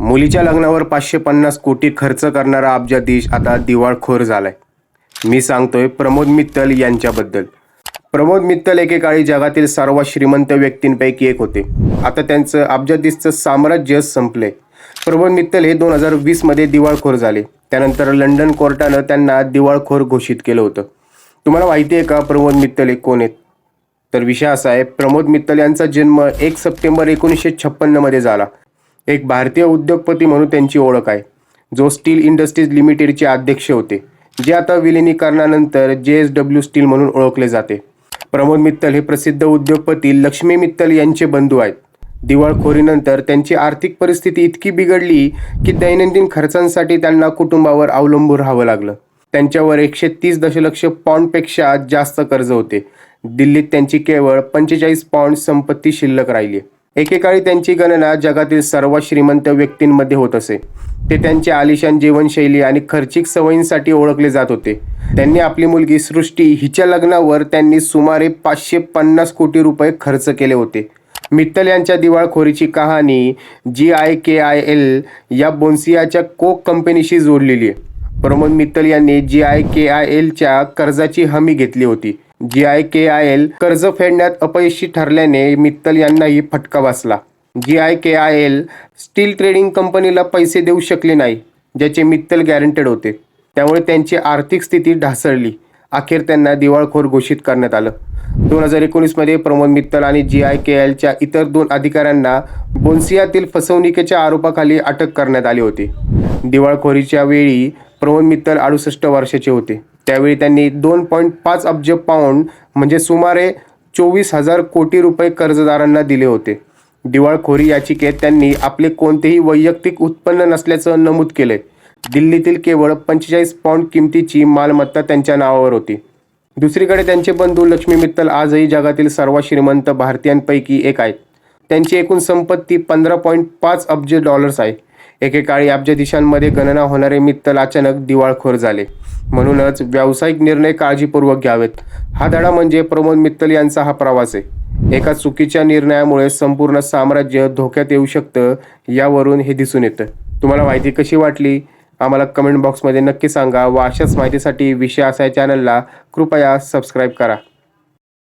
मुलीच्या लग्नावर पाचशे पन्नास कोटी खर्च करणारा अब्जाधीश आता दिवाळखोर झालाय. मी सांगतोय प्रमोद मित्तल यांच्याबद्दल. प्रमोद मित्तल एकेकाळी जगातील सर्वात श्रीमंत व्यक्तींपैकी एक होते. आता त्यांचं अब्जाधीशचं साम्राज्य संपले प्रमोद मित्तल हे दोन हजार वीसमध्ये दिवाळखोर झाले. त्यानंतर लंडन कोर्टानं त्यांना दिवाळखोर घोषित केलं होतं. तुम्हाला माहिती आहे का प्रमोद मित्तल हे कोण आहेत? तर विषय असा आहे प्रमोद मित्तल यांचा जन्म एक सप्टेंबर एकोणीसशे छप्पन्नमध्ये झाला. एक भारतीय उद्योगपती म्हणून त्यांची ओळख आहे. जो स्टील इंडस्ट्रीज लिमिटेडचे अध्यक्ष होते. जे आता विलिनीकरणानंतर जे एस डब्ल्यू स्टील म्हणून ओळखले जाते. प्रमोद मित्तल हे प्रसिद्ध उद्योगपती लक्ष्मी मित्तल यांचे बंधू आहेत. दिवाळखोरीनंतर त्यांची आर्थिक परिस्थिती इतकी बिघडली की दैनंदिन खर्चांसाठी त्यांना कुटुंबावर अवलंबून राहावं लागलं. त्यांच्यावर एकशे तीस दशलक्ष पौंडपेक्षा जास्त कर्ज होते. दिल्लीत त्यांची केवळ पंचेचाळीस पौंड संपत्ती शिल्लक राहिली एकेकाळी त्यांची गणना जगातील सर्वात श्रीमंत व्यक्तींमध्ये होत असे. ते त्यांच्या आलिशान जीवनशैली आणि खर्चिक सवयींसाठी ओळखले जात होते. त्यांनी आपली मुलगी सृष्टी हिच्या लग्नावर त्यांनी सुमारे पाचशे पन्नास कोटी रुपये खर्च केले होते. मित्तल यांच्या दिवाळखोरीची कहाणी G I K I L या बोन्सियाच्या कोक कंपनीशी जोडलेली आहे. प्रमोद मित्तल यांनी जी आय के आय एलच्या कर्जाची हमी घेतली होती. G I K I L कर्ज फेडण्यात अपयशी ठरल्याने मित्तल यांनाही फटका बसला. G I K I L steel trading कंपनीला पैसे देऊ शकले नाही ज्याचे मित्तल गॅरंटेड होते. त्यामुळे त्यांची आर्थिक स्थिती ढासळली. अखेर त्यांना दिवाळखोर घोषित करण्यात आलं. दोन हजार एकोणीसमध्ये प्रमोद मित्तल आणि जी आय के एलच्या इतर दोन अधिकाऱ्यांना बोन्सियातील फसवणुकीच्या आरोपाखाली अटक करण्यात आली होती. दिवाळखोरीच्या वेळी प्रमोद मित्तल अडुसष्ट वर्षाचे होते. त्यावेळी त्यांनी दोन पॉईंट पाच अब्ज पाऊंड म्हणजे सुमारे चोवीस हजार कोटी रुपये कर्जदारांना दिले होते. दिवाळखोरी याचिकेत त्यांनी आपले कोणतेही वैयक्तिक उत्पन्न नसल्याचं नमूद केले दिल्लीतील केवळ पंचेचाळीस पाऊंड किमतीची मालमत्ता त्यांच्या नावावर होती. दुसरीकडे त्यांचे बंधू लक्ष्मी मित्तल आजही जगातील सर्वात श्रीमंत भारतीयांपैकी एक आहेत. त्यांची एकूण संपत्ती पंधरा पॉईंट पाच अब्ज डॉलर्स आहे. एकेकाळी अब्जाधीशांमध्ये गणना होणारे मित्तल अचानक दिवाळखोर झाले. म्हणूनच व्यावसायिक निर्णय काळजीपूर्वक घ्यावेत. हा धडा म्हणजे प्रमोद मित्तल यांचा हा प्रवास आहे. एका चुकीच्या निर्णयामुळे संपूर्ण साम्राज्य धोक्यात येऊ शकतं यावरून हे दिसून येतं. तुम्हाला माहिती कशी वाटली? आम्हाला कमेंट बॉक्समध्ये नक्की सांगा व अशाच माहितीसाठी विषय असा चॅनलला कृपया सबस्क्राईब करा.